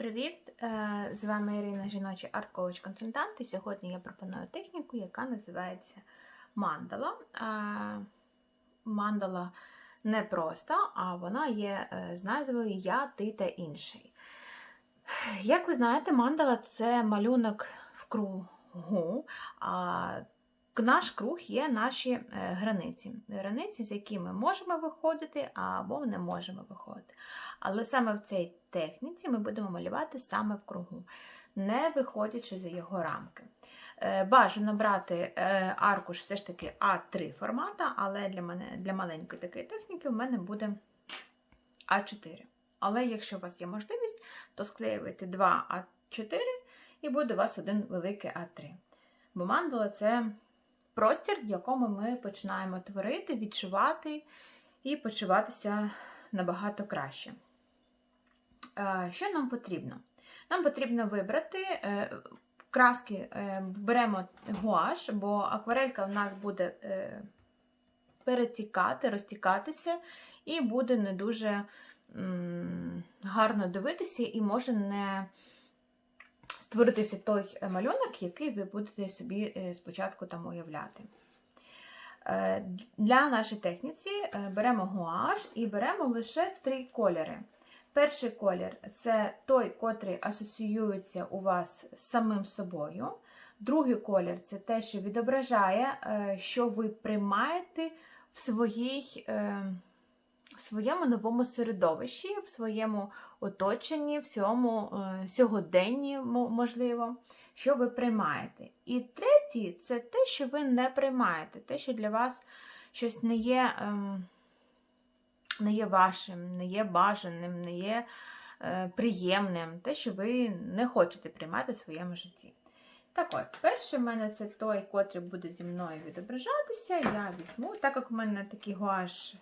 Привіт! Е, З вами Ірина, жіночий арт-коуч-консультант. І сьогодні я пропоную техніку, яка називається мандала. Мандала не проста, а вона є е, з назвою Я, ти та інший. Як ви знаєте, мандала це малюнок в кругу. Наш круг є наші е, границі. Границі, з якими можемо виходити або не можемо виходити. Але саме в цій техніці ми будемо малювати саме в кругу, не виходячи за його рамки. Е, Бажано брати е, аркуш все ж таки А3 формата, але для мене для маленької такої техніки в мене буде А4. Але якщо у вас є можливість, то склеювайте два А4 і буде у вас один великий А3. Бо мандала це простір, в якому ми починаємо творити, відчувати і почуватися набагато краще. Е, Що нам потрібно? Нам потрібно вибрати е, краски, е, беремо гуаш, бо акварелька в нас буде перетікати, розтікатися, і буде не дуже гарно дивитися, і може не створитися той малюнок, який ви будете собі е, спочатку там уявляти. Е, Для нашої техніці е, беремо гуаш і беремо лише три кольори. Перший колір це той, котрий асоціюється у вас з самим собою. Другий колір це те, що відображає, е, що ви приймаєте в, своїй, е, в своєму новому середовищі, в своєму оточенні, в своєму е, сьогоденні, можливо, що ви приймаєте. І третій це те, що ви не приймаєте, те, що для вас щось не є. ем, не є вашим, не є бажаним, не є е, приємним, те, що ви не хочете приймати в своєму житті. Так от, перший в мене це той, котрий буде зі мною відображатися. Я візьму, так як в мене такі гуаш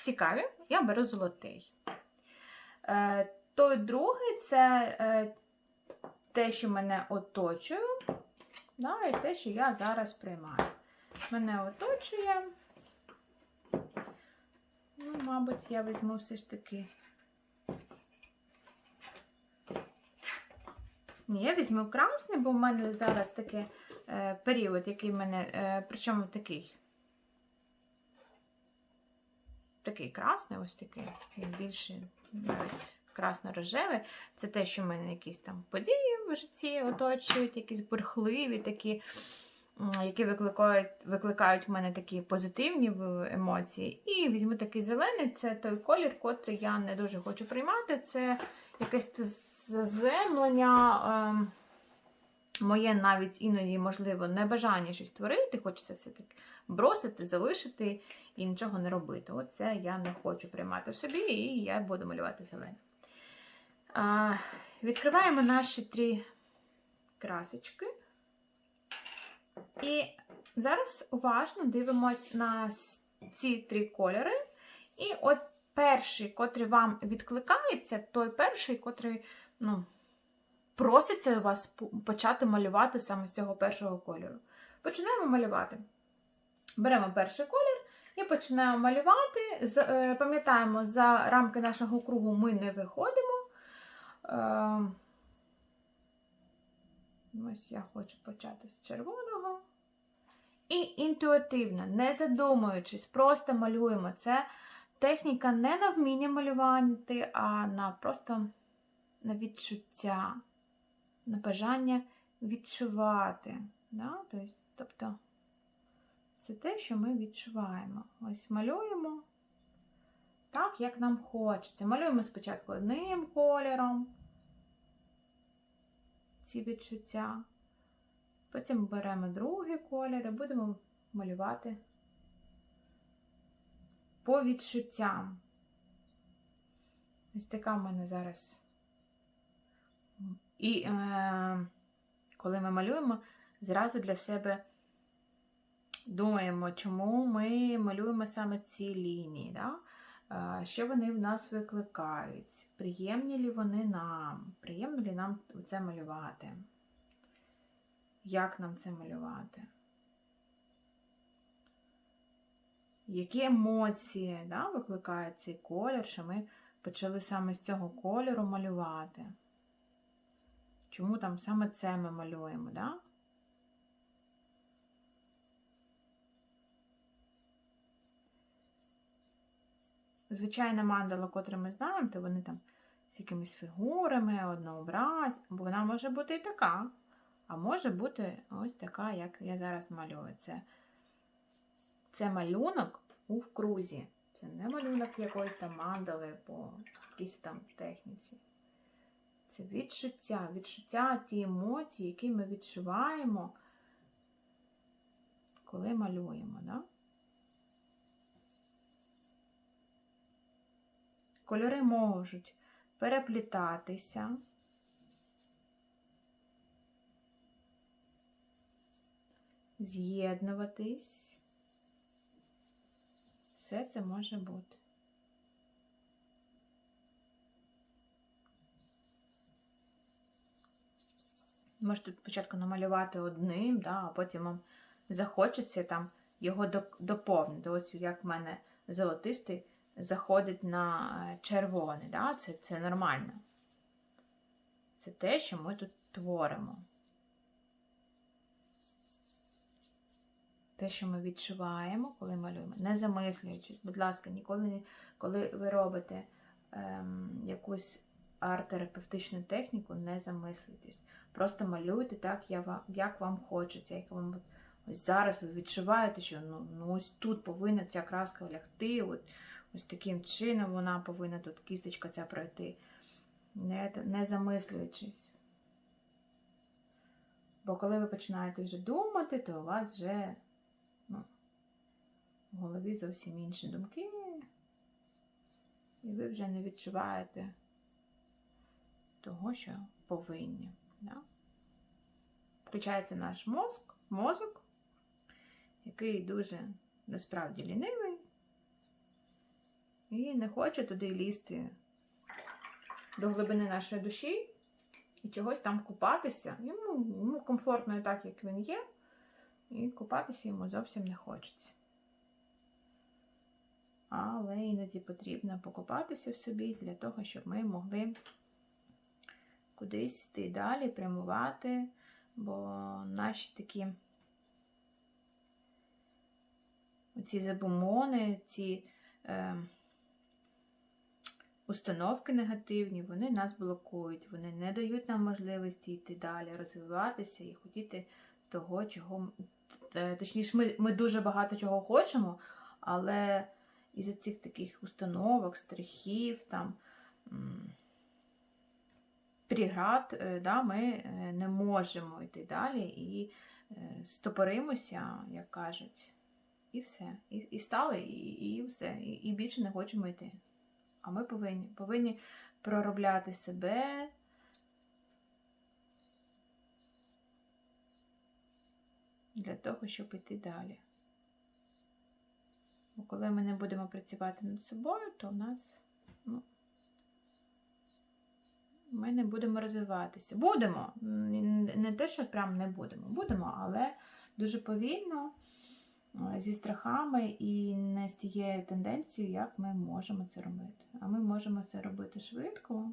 цікаві, я беру золотий. Е, той другий це е, те, що мене оточує, да, і те, що я зараз приймаю. Мене оточує. Ну, мабуть, я візьму все ж таки. Ні, я візьму красний, бо в мене зараз такий е, період, який мене, е, причому такий. Такий красний, ось такий, він більше навіть красно-рожевий. Це те, що в мене якісь там події в житті оточують, якісь бурхливі такі які викликають, викликають в мене такі позитивні емоції. І візьму такий зелений, це той колір, котрий я не дуже хочу приймати. Це якесь заземлення, ем, моє навіть іноді, можливо, небажання щось творити, хочеться все-таки бросити, залишити і нічого не робити. Оце я не хочу приймати в собі, і я буду малювати зелений. А, відкриваємо наші три красочки. І зараз уважно дивимось на ці три кольори. І от перший, котрий вам відкликається, той перший, котрий ну, проситься вас почати малювати саме з цього першого кольору. Починаємо малювати. Беремо перший колір і починаємо малювати. Е, Пам'ятаємо, за рамки нашого кругу ми не виходимо. Е, Ось я хочу почати з червоного. І інтуїтивно, не задумуючись, просто малюємо. Це техніка не на вміння малювати, а на просто на відчуття, бажання відчувати. Да? Тобто, Тобто це те, що ми відчуваємо. Ось малюємо так, як нам хочеться. Малюємо спочатку одним кольором ці відчуття. Потім беремо другий колір і будемо малювати по відчуттям. Ось така в мене зараз. І е, коли ми малюємо, зразу для себе думаємо, чому ми малюємо саме ці лінії. Да? Е, Що вони в нас викликають? Приємні лі вони нам? Приємно лі нам це малювати? Як нам це малювати? Які емоції да, викликає цей колір, що ми почали саме з цього кольору малювати. Чому там саме це ми малюємо, да? Звичайна мандала, котру ми знаємо, то вони там з якимись фігурами, однообраз, бо вона може бути і така. А може бути ось така, як я зараз малюю. Це, це малюнок у вкрузі. Це не малюнок якоїсь там мандали по якійсь там техніці. Це відчуття, відчуття ті емоції, які ми відчуваємо, коли малюємо. Да? Кольори можуть переплітатися. З'єднуватись. Все це може бути. Можете спочатку намалювати одним, да, а потім вам захочеться там його доповнити. Ось як в мене золотистий заходить на червоний. Да? Це, Це нормально. Це те, що ми тут творимо. Те, що ми відчуваємо, коли малюємо, не замислюючись, будь ласка, ніколи, коли ви робите ем, якусь арт-терапевтичну техніку, не замислюйтесь. Просто малюйте так, як вам хочеться, як вам ось зараз ви відчуваєте, що ну, ну ось тут повинна ця краска лягти. От, Ось таким чином вона повинна тут кісточка ця пройти, не, не замислюючись. Бо коли ви починаєте вже думати, то у вас вже ну, в голові зовсім інші думки, і ви вже не відчуваєте того, що повинні. Да? Включається наш мозк, мозок, який дуже насправді лінивий і не хоче туди лізти до глибини нашої душі і чогось там купатися. Йому, йому комфортно і так, як він є, і купатися йому зовсім не хочеться. Але іноді потрібно покупатися в собі для того, щоб ми могли кудись йти далі, прямувати, бо наші такі ці забумони, ці. Е, установки негативні, вони нас блокують, вони не дають нам можливості йти далі, розвиватися і хотіти того, чого. Е, точніше, ми, ми дуже багато чого хочемо, але із-за цих таких установок, страхів, там, преград, е, да, ми е, не можемо йти далі і стопоримося, як кажуть, і все. І і стали, і і все. І, і більше не хочемо йти. А ми повинні повинні проробляти себе. Для того, щоб йти далі. Бо коли ми не будемо працювати над собою, то в нас, ну, ми не будемо розвиватися. Будемо. Не те, що прям не будемо. Будемо, але дуже повільно. Зі страхами і не з тією тенденцією, як ми можемо це робити. А ми можемо це робити швидко,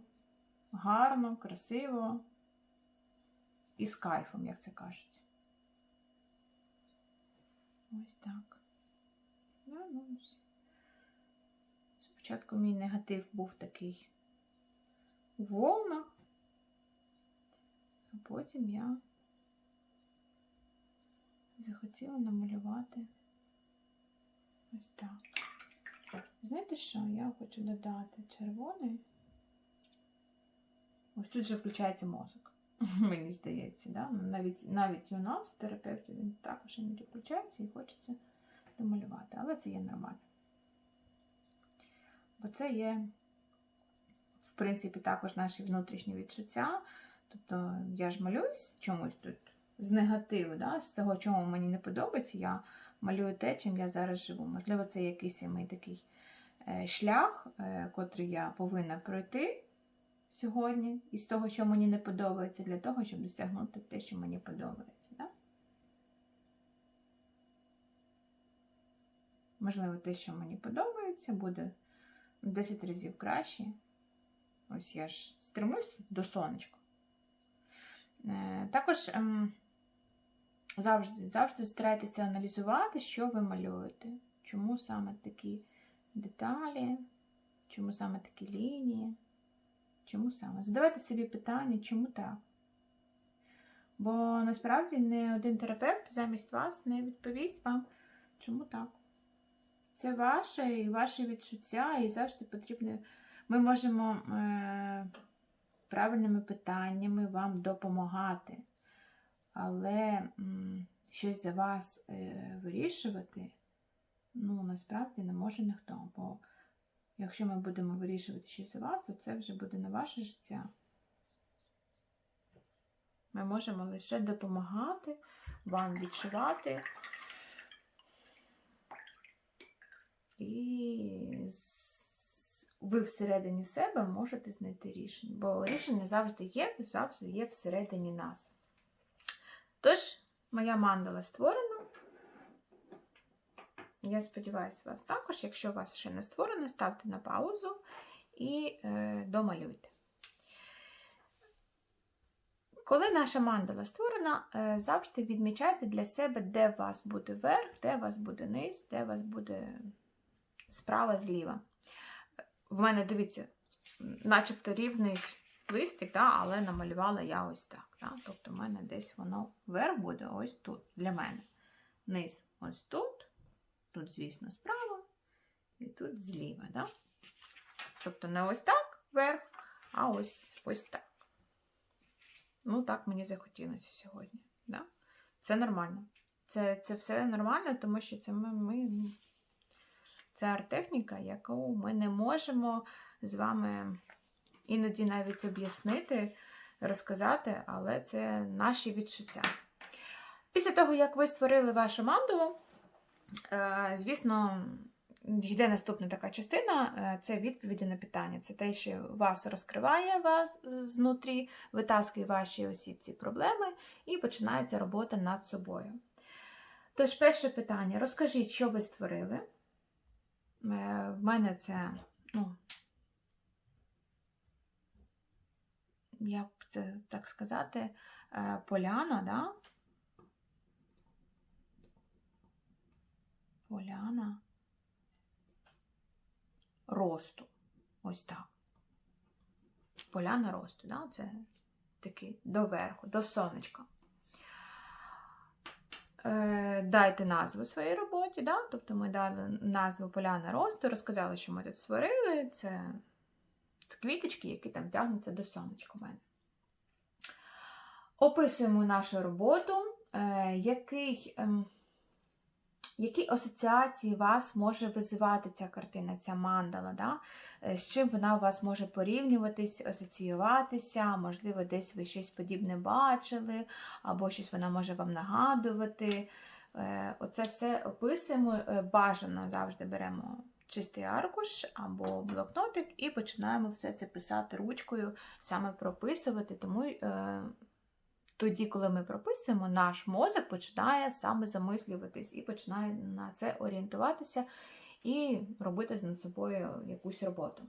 гарно, красиво і з кайфом, як це кажуть. Ось так. Ну, Спочатку мій негатив був такий волнах, а потім я захотіла намалювати ось так. Знаєте що? Я хочу додати червоний. Ось тут вже включається мозок, мені здається. Да? Навіть навіть у нас, терапевтів, він також іноді включається і хочеться домалювати. Але це є нормально. Бо це є, принципі, також наші внутрішні відчуття. Тобто я ж малююсь чомусь тут з негативу, да, з того, чому мені не подобається, я малюю те, чим я зараз живу. Можливо, це якийсь мій такий е, шлях, е, котрий я повинна пройти сьогодні, із того, що мені не подобається, для того, щоб досягнути те, що мені подобається. Да? Можливо, те, що мені подобається, буде 10 разів краще. Ось я ж стремусь до сонечка. Е, Також ем, завжди, завжди старайтеся аналізувати, що ви малюєте. Чому саме такі деталі, чому саме такі лінії, чому саме. Задавайте собі питання, чому так. Бо насправді не один терапевт замість вас не відповість вам, чому так. Це ваше і ваше відчуття, і завжди потрібно. Ми можемо е, правильними питаннями вам допомагати, але м, щось за вас е, вирішувати, ну, насправді не може ніхто. Бо якщо ми будемо вирішувати щось за вас, то це вже буде не ваше життя. Ми можемо лише допомагати вам відчувати. І ви всередині себе можете знайти рішення. Бо рішення завжди є, завжди є всередині нас. Тож, моя мандала створена. Я сподіваюся, вас також. Якщо у вас ще не створено, ставте на паузу і е, домалюйте. Коли наша мандала створена, е, завжди відмічайте для себе, де у вас буде верх, де у вас буде низ, де у вас буде справа зліва. В мене, дивіться, начебто рівний листик, да, але намалювала я ось так. Да? Тобто в мене десь воно верх буде ось тут для мене. Низ ось тут, тут, звісно, справа, і тут зліва. Да? Тобто не ось так верх, а ось ось так. Ну, так мені захотілося сьогодні. Да? Це нормально. Це, це все нормально, тому що це ми, ми ну, це арт-техніка, яку ми не можемо з вами іноді навіть об'яснити, розказати, але це наші відчуття. Після того, як ви створили вашу мандалу, е, звісно, йде наступна така частина е, це відповіді на питання. Це те, що вас розкриває вас знутрі, витаскує ваші усі ці проблеми, і починається робота над собою. Тож, перше питання: розкажіть, що ви створили. Е, В мене це, ну, як це так сказати, е, поляна, да? Поляна росту. Ось так. Поляна росту, да? це такий доверху, до сонечка. Е, Дайте назву своїй роботі, да? тобто ми дали назву Поляна росту, розказали, що ми тут створили. Це, це квіточки, які там тягнуться до сонечка в мене. Описуємо нашу роботу, е, який. ем, які асоціації вас може визивати ця картина, ця мандала? Да? Е, З чим вона у вас може порівнюватись, асоціюватися, можливо, десь ви щось подібне бачили, або щось вона може вам нагадувати. Е, Оце все описуємо. Е, Бажано завжди беремо чистий аркуш або блокнотик і починаємо все це писати ручкою, саме прописувати. Тому е, тоді, коли ми прописуємо, наш мозок починає саме замислюватись і починає на це орієнтуватися і робити над собою якусь роботу.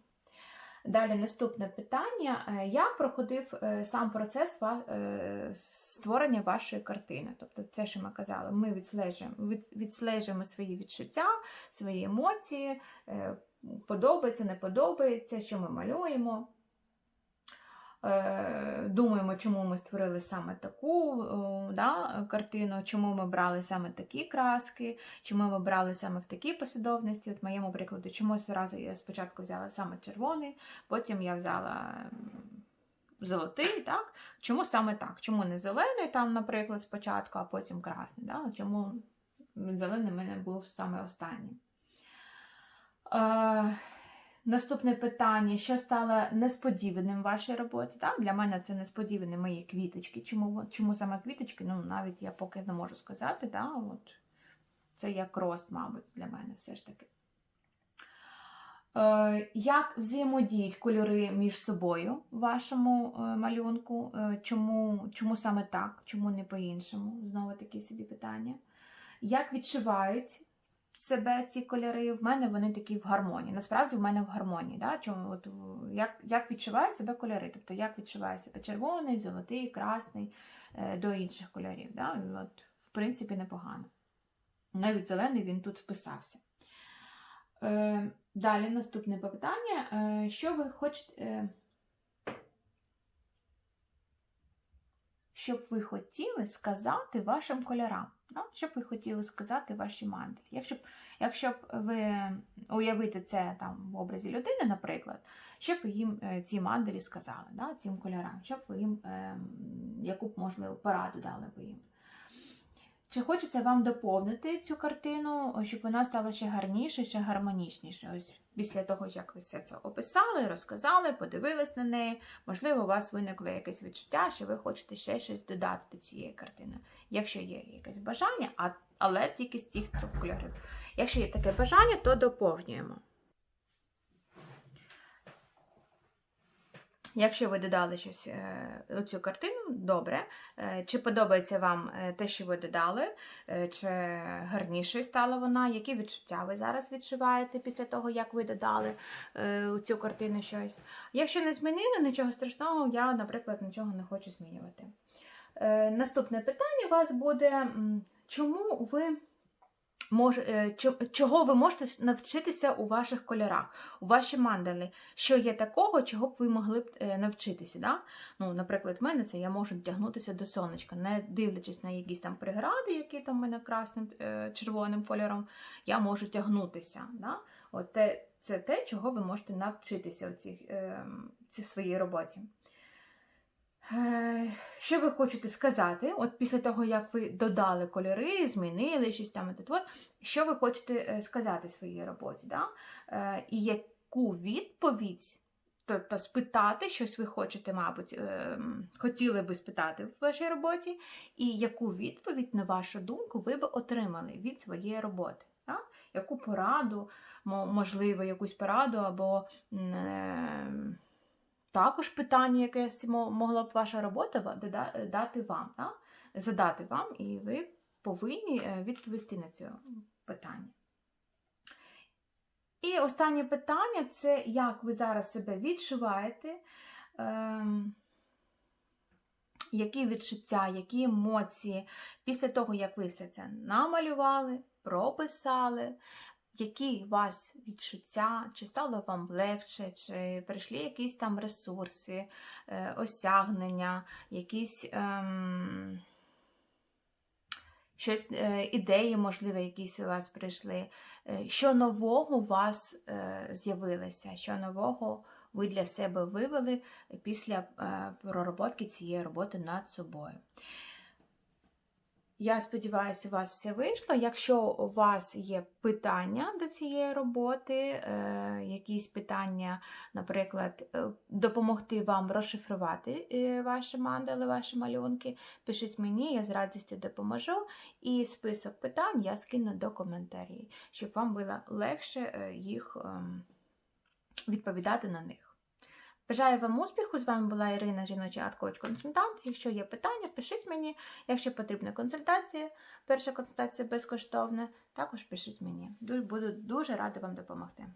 Далі наступне питання: Я як проходив е, сам процес е, створення вашої картини? Тобто, це, що ми казали, ми відслежуємо, від- відслежуємо свої відчуття, свої емоції, е, подобається, не подобається, що ми малюємо. Е, Думаємо, чому ми створили саме таку да, картину, чому ми брали саме такі краски, чому ми брали саме в такій послідовності. От в моєму прикладу, чому зразу я спочатку взяла саме червоний, потім я взяла золотий. так? Чому саме так? Чому не зелений, там, наприклад, спочатку, а потім красний? Да? Чому зелений в мене був саме останній? Е, Наступне питання: що стало несподіваним в вашій роботі? Так? Для мене це несподівані мої квіточки. Чому, чому саме квіточки? Ну, навіть я поки не можу сказати. Да? От. Це як рост, мабуть, для мене все ж таки. Е, як взаємодіють кольори між собою в вашому е, малюнку? Е, чому, чому саме так? Чому не по-іншому? Знову такі собі питання. Як відчувають себе ці кольори. В мене вони такі в гармонії. Насправді в мене в гармонії. Да? Чому, от, як, як відчувають себе кольори? Тобто, як відчуває себе червоний, золотий, красний е, до інших кольорів. Да? От, в принципі, непогано. Навіть зелений він тут вписався. Е, далі наступне питання. Е, що ви хочете. Е, що б ви хотіли сказати вашим кольорам? Да? Що б ви хотіли сказати вашій мандрі. Якщо б, якщо б ви уявити це там в образі людини, наприклад, що б ви їм ці мандрі сказали, да? цим кольорам, що б ви їм, е, яку б, можливо, пораду дали би їм? Чи хочеться вам доповнити цю картину, щоб вона стала ще гарніше, ще гармонічніше? Ось після того, як ви все це описали, розказали, подивились на неї, можливо, у вас виникло якесь відчуття, що ви хочете ще щось додати до цієї картини. Якщо є якесь бажання, але тільки з цих трьох кольорів. Якщо є таке бажання, то доповнюємо. Якщо ви додали щось е, у цю картину, добре. Е, Чи подобається вам е, те, що ви додали, Е, чи гарнішою стала вона? Які відчуття ви зараз відчуваєте після того, як ви додали е, у цю картину щось? Якщо не змінили, нічого страшного, я, наприклад, нічого не хочу змінювати. Е, Наступне питання у вас буде: чому ви мож, е, чого ви можете навчитися у ваших кольорах, у вашій мандалі? Що є такого, чого б ви могли б е, навчитися? Да? Ну, наприклад, в мене це я можу вдягнутися до сонечка, не дивлячись на якісь там прегради, які там в мене красним е, червоним кольором, я можу тягнутися. Да? От те, це те, чого ви можете навчитися у цій, е, цій своїй роботі. Е, Що ви хочете сказати? От після того, як ви додали кольори, змінили щось там, от, от, що ви хочете е, сказати своїй роботі? Да? Е, І яку відповідь, тобто спитати, щось ви хочете, мабуть, хотіли би спитати в вашій роботі, і яку відповідь, на вашу думку, ви би отримали від своєї роботи? Да? Яку пораду, можливо, якусь пораду або. Е, також питання, яке могла б ваша робота дати вам, да? задати вам, і ви повинні е, відповісти на це питання. І останнє питання це як ви зараз себе відчуваєте, ем, які відчуття, які емоції після того, як ви все це намалювали, прописали, які у вас відчуття, чи стало вам легше, чи прийшли якісь там ресурси, е, осягнення, якісь ем, щось, е, ідеї, можливо, якісь у вас прийшли. Е, Що нового у вас з'явилося, що нового ви для себе вивели після пророботки цієї роботи над собою. Я сподіваюся, у вас все вийшло. Якщо у вас є питання до цієї роботи, е, якісь питання, наприклад, е, допомогти вам розшифрувати е, ваші мандали, ваші малюнки, пишіть мені, я з радістю допоможу. І список питань я скину до коментарів, щоб вам було легше їх ем, відповідати на них. Бажаю вам успіху! З вами була Ірина, жіночий арт-коуч консультант. Якщо є питання, пишіть мені. Якщо потрібна консультація, перша консультація безкоштовна, також пишіть мені. Буду дуже рада вам допомогти.